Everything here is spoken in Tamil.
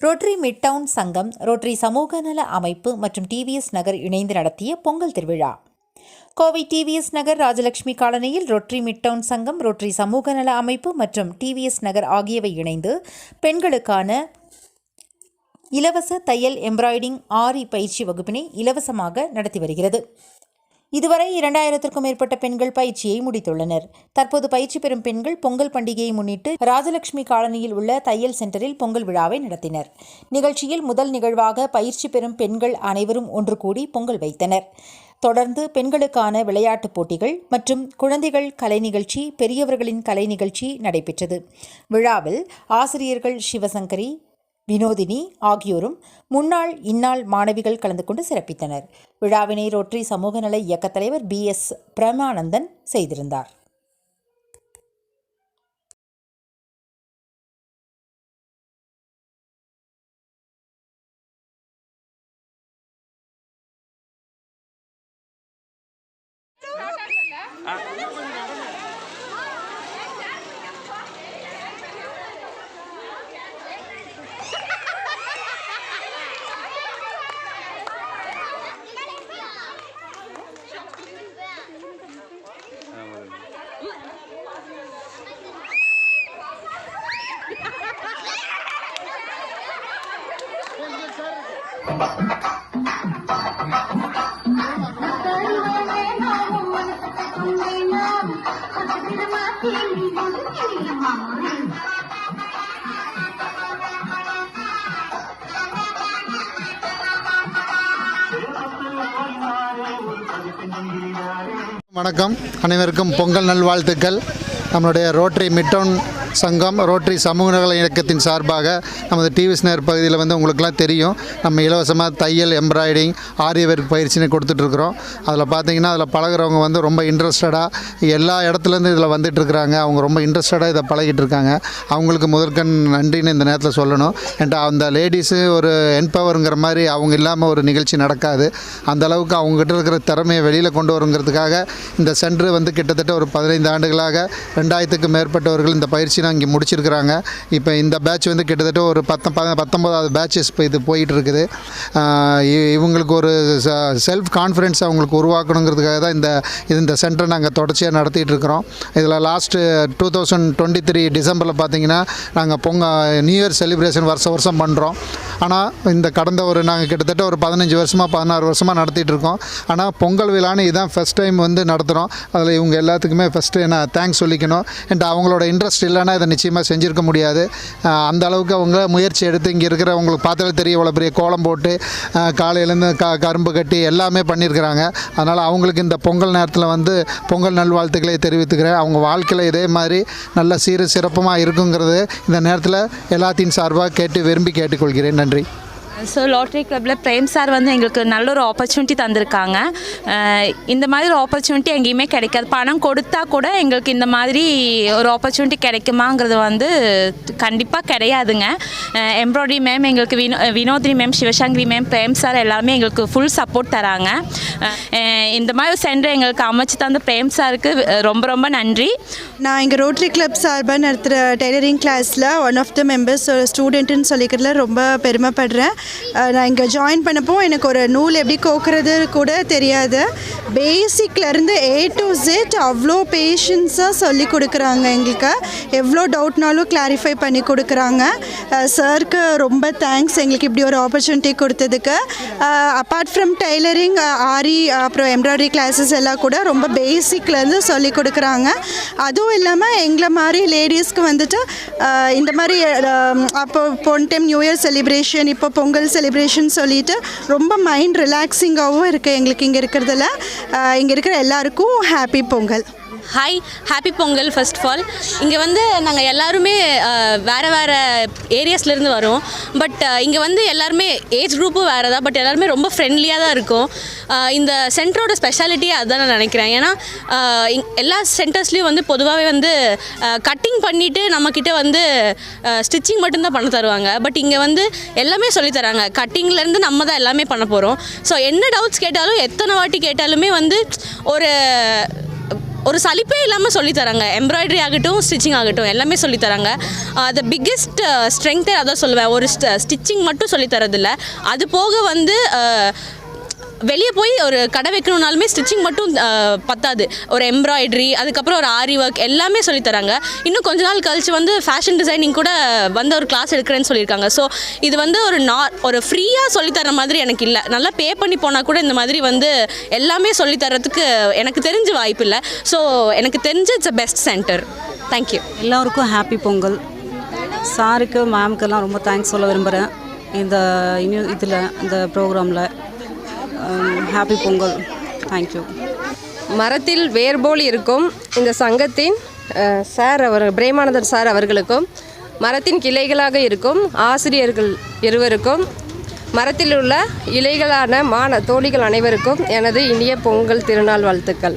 ரோட்டரி மிட் டவுன் சங்கம் ரோட்டரி சமூக நல அமைப்பு மற்றும் டிவிஎஸ் நகர் இணைந்து நடத்திய பொங்கல் திருவிழா கோவை டிவிஎஸ் நகர் ராஜலட்சுமி காலனியில் ரொட்டரி மிட் டவுன் சங்கம் ரொட்டரி சமூக நல அமைப்பு மற்றும் டிவிஎஸ் நகர் ஆகியவை இணைந்து பெண்களுக்கான இலவச தையல் எம்ப்ராய்டிங் ஆரி பயிற்சி வகுப்பினை இலவசமாக நடத்தி வருகிறது இதுவரை இரண்டாயிரத்திற்கும் மேற்பட்ட பெண்கள் பயிற்சியை முடித்துள்ளனர். தற்போது பயிற்சி பெறும் பெண்கள் பொங்கல் பண்டிகையை முன்னிட்டு ராஜலட்சுமி காலனியில் உள்ள தையல் சென்டரில் பொங்கல் விழாவை நடத்தினர். நிகழ்ச்சியில் முதல் நிகழ்வாக பயிற்சி பெறும் பெண்கள் அனைவரும் ஒன்று கூடி பொங்கல் வைத்தனர். தொடர்ந்து பெண்களுக்கான விளையாட்டுப் போட்டிகள் மற்றும் குழந்தைகள் கலை நிகழ்ச்சி பெரியவர்களின் கலை நிகழ்ச்சி நடைபெற்றது. விழாவில் ஆசிரியர்கள் சிவசங்கரி வினோதினி ஆகியோரும் முன்னாள் இந்நாள் மாணவிகள் கலந்து கொண்டு சிறப்பித்தனர். விழாவினை ரோட்டரி சமூக நல இயக்கத் தலைவர் பி. எஸ். பிரமானந்தன் செய்திருந்தார். வணக்கம். அனைவருக்கும் பொங்கல் நல்வாழ்த்துக்கள். நம்மளுடைய ரோட்டரி மிட்டவுன் சங்கம் ரோட்டரி சமூக நல இயக்கத்தின் சார்பாக நமது டிவிஎஸ் நேர் பகுதியில் வந்து உங்களுக்கெல்லாம் தெரியும். நம்ம இலவசமாக தையல் எம்ப்ராய்டிங் ஆரியவர்க் பயிற்சின்னு கொடுத்துட்ருக்குறோம். அதில் பார்த்தீங்கன்னா அதில் பழகுறவங்க வந்து ரொம்ப இன்ட்ரெஸ்டடாக எல்லா இடத்துலேருந்து இதில் வந்துட்டுருக்குறாங்க அவங்க ரொம்ப இன்ட்ரெஸ்டடாக இதை பழகிட்டு இருக்காங்க அவங்களுக்கு முதற்கண் நன்றின்னு இந்த நேரத்தில் சொல்லணும். ஏன்டா அந்த லேடிஸு ஒரு என்பவருங்கிற மாதிரி அவங்க இல்லாமல் ஒரு நிகழ்ச்சி நடக்காது. அந்த அளவுக்கு அவங்ககிட்ட இருக்கிற திறமையை வெளியில் கொண்டு வருங்கிறதுக்காக இந்த சென்டர் வந்து கிட்டத்தட்ட ஒரு பதினைந்து ஆண்டுகளாக ரெண்டாயிரத்துக்கும் மேற்பட்டவர்கள் இந்த பயிற்சி பயிற்சியை இங்கே முடிச்சிருக்கிறாங்க. இப்போ இந்த பேட்ச் வந்து கிட்டத்தட்ட ஒரு பத்த ப- பத்தொன்பதாவது பேட்சஸ் இப்போ இது போயிட்டு இருக்குது இ- இவங்களுக்கு ஒரு செல்ஃப் கான்ஃபிடென்ஸ் அவங்களுக்கு உருவாக்கணுங்கிறதுக்காக தான் இந்த இது இந்த சென்டரை நாங்கள் தொடர்ச்சியாக நடத்திட்டு இருக்கிறோம் இதில் last two thousand twenty three டிசம்பரில் பார்த்தீங்கன்னா நாங்கள் பொங்கல் நியூ இயர் செலிப்ரேஷன் வருஷம் வருஷம் பண்ணுறோம் ஆனால் இந்த கடந்த ஒரு நாங்கள் கிட்டத்தட்ட ஒரு பதினஞ்சு வருஷமாக பதினாறு வருஷமாக நடத்திட்டு இருக்கோம் ஆனால் பொங்கல் விழான்னு இதுதான் ஃபஸ்ட் டைம் வந்து நடத்துகிறோம் அதில் இவங்க எல்லாத்துக்குமே ஃபஸ்ட்டு நான் தேங்க்ஸ் சொல்லிக்கணும். அண்ட் அவங்களோட இன்ட்ரெஸ்ட் இல்லைன்னா இதை நிச்சயமாக செஞ்சுருக்க முடியாது. அந்த அளவுக்கு அவங்க முயற்சி எடுத்து இங்கே இருக்கிற உங்களுக்கு பார்த்தாலே தெரியும் இவ்வளோ பெரிய கோலம் போட்டு காலையிலேருந்து க கரும்பு கட்டி எல்லாமே பண்ணியிருக்கிறாங்க. அதனால் அவங்களுக்கு இந்த பொங்கல் நேரத்தில் வந்து பொங்கல் நல்வாழ்த்துக்களை தெரிவித்துக்கிறேன். அவங்க வாழ்க்கையில் இதே மாதிரி நல்ல சீர சிறப்பமாக இருக்குங்கிறது இந்த நேரத்தில் எல்லாத்தையும் சார்பாக கேட்டு விரும்பி கேட்டுக்கொள்கிறேன். நன்றி. ஸோ லாட்ரி கிளப்பில் பிரேம் சார் வந்து எங்களுக்கு நல்ல ஒரு ஆப்பர்ச்சுனிட்டி தந்திருக்காங்க. இந்த மாதிரி ஒரு ஆப்பர்ச்சுனிட்டி எங்கேயுமே கிடைக்காது. பணம் கொடுத்தா கூட எங்களுக்கு இந்த மாதிரி ஒரு ஆப்பர்ச்சுனிட்டி கிடைக்குமாங்கிறது வந்து கண்டிப்பாக கிடையாதுங்க. எம்ப்ராய்டரி மேம் எங்களுக்கு Vino Vinodhini ma'am Sivasankari ma'am Prem sir எல்லாருமே எங்களுக்கு ஃபுல் சப்போர்ட் தராங்க. இந்த மாதிரி ஒரு சென்டர் எங்களுக்கு அமைச்சு தந்த பிரேம் சாருக்கு ரொம்ப ரொம்ப நன்றி. நான் இங்கே ரோட்டரி கிளப் சார்பாக நடத்துகிற டெய்லரிங் கிளாஸில் ஒன் ஆஃப் த மெம்பர்ஸ் ஸ்டூடெண்ட்டுன்னு சொல்லிக்கிறதுல ரொம்ப பெருமைப்படுறேன். நான் இங்கே ஜாயின் பண்ணப்போ எனக்கு ஒரு நூல் எப்படி கோக்குறது கூட தெரியாது. பேசிக்லேருந்து ஏ டு ஜெட் அவ்வளோ பேஷன்ஸாக சொல்லி கொடுக்குறாங்க எங்களுக்கு. எவ்வளோ டவுட்னாலும் கிளாரிஃபை பண்ணி கொடுக்குறாங்க. சாருக்கு ரொம்ப தேங்க்ஸ் எங்களுக்கு இப்படி ஒரு ஆப்பர்ச்சுனிட்டி கொடுத்ததுக்கு. அப்பார்ட் ஃப்ரம் டெய்லரிங் ஆரி அப்புறம் எம்ப்ராய்டரி கிளாஸஸ் எல்லாம் கூட ரொம்ப பேசிக்லேருந்து சொல்லி கொடுக்குறாங்க. அதுவும் இல்லாமல் எங்களை மாதிரி லேடிஸ்க்கு வந்துட்டு இந்த மாதிரி அப்போ போன டைம் நியூ இயர் செலிப்ரேஷன் இப்போ பொங்கல் செலிப்ரேஷன் சொல்லிட்டு ரொம்ப மைண்ட் ரிலாக்ஸிங்காகவும் இருக்குது எங்களுக்கு இங்கே இருக்கிறதுல. இங்கே இருக்கிற எல்லாருக்கும் happy Pongal. Hi happy Pongal first of all இங்கே வந்து நாங்கள் எல்லாருமே வேறு வேறு ஏரியாஸ்லேருந்து வரோம். பட் இங்கே வந்து எல்லாருமே ஏஜ் குரூப்பும் வேறு தான் பட் எல்லாருமே ரொம்ப ஃப்ரெண்ட்லியாக தான் இருக்கும். இந்த சென்டரோட ஸ்பெஷாலிட்டியே அதுதான் நான் நினைக்கிறேன். ஏன்னா இங்- எல்லா சென்டர்ஸ்லேயும் வந்து பொதுவாகவே வந்து கட்டிங் பண்ணிவிட்டு நம்மக்கிட்ட வந்து ஸ்டிச்சிங் மட்டும்தான் பண்ண தருவாங்க. பட் இங்கே வந்து எல்லாமே சொல்லித் தராங்க. கட்டிங்லேருந்து நம்ம தான் எல்லாமே பண்ண போகிறோம் ஸோ என்ன டவுட்ஸ் கேட்டாலும் எத்தனை வாட்டி கேட்டாலுமே வந்து ஒரு ஒரு சலிப்பே இல்லாமல் சொல்லித்தராங்க. எம்ப்ராய்டரி ஆகட்டும் ஸ்டிச்சிங் ஆகட்டும் எல்லாமே சொல்லித்தராங்க. த பிக்கெஸ்ட் ஸ்ட்ரென்த்தே அதான் சொல்லுவேன். ஒரு ஸ்டிச்சிங் மட்டும் சொல்லித்தரதில்ல. அது போக வந்து வெளியே போய் ஒரு கடை வைக்கணுன்னாலுமே ஸ்டிச்சிங் மட்டும் பத்தாது. ஒரு எம்ப்ராய்டரி அதுக்கப்புறம் ஒரு ஆரி ஒர்க் எல்லாமே சொல்லித் தராங்க. இன்னும் கொஞ்ச நாள் கழிச்சு வந்து ஃபேஷன் டிசைனிங் கூட வந்து ஒரு கிளாஸ் எடுக்கிறேன்னு சொல்லியிருக்காங்க. ஸோ இது வந்து ஒரு நா ஒரு ஃப்ரீயாக சொல்லித்தர மாதிரி எனக்கு இல்லை. நல்லா பே பண்ணி போனால் கூட இந்த மாதிரி வந்து எல்லாமே சொல்லித் தரத்துக்கு எனக்கு தெரிஞ்ச வாய்ப்பு இல்லை. ஸோ எனக்கு தெரிஞ்ச it's a best centre thank you எல்லோருக்கும் ஹாப்பி பொங்கல். சாருக்கு மேம்க்கெல்லாம் ரொம்ப தேங்க்ஸ் சொல்ல விரும்புகிறேன் இந்த இனி இதில் இந்த ப்ரோக்ராமில் ஹாப்பி பொங்கல் தேங்க்யூ மரத்தில் வேர்போல் இருக்கும் இந்த சங்கத்தின் சார் அவர் பிரேமானந்தர் சார் அவர்களுக்கும் மரத்தின் கிளைகளாக இருக்கும் ஆசிரியர்கள் இருவருக்கும் மரத்தில் உள்ள இலைகளான மான தோழிகள் அனைவருக்கும் எனது இனிய பொங்கல் திருநாள் வாழ்த்துக்கள்.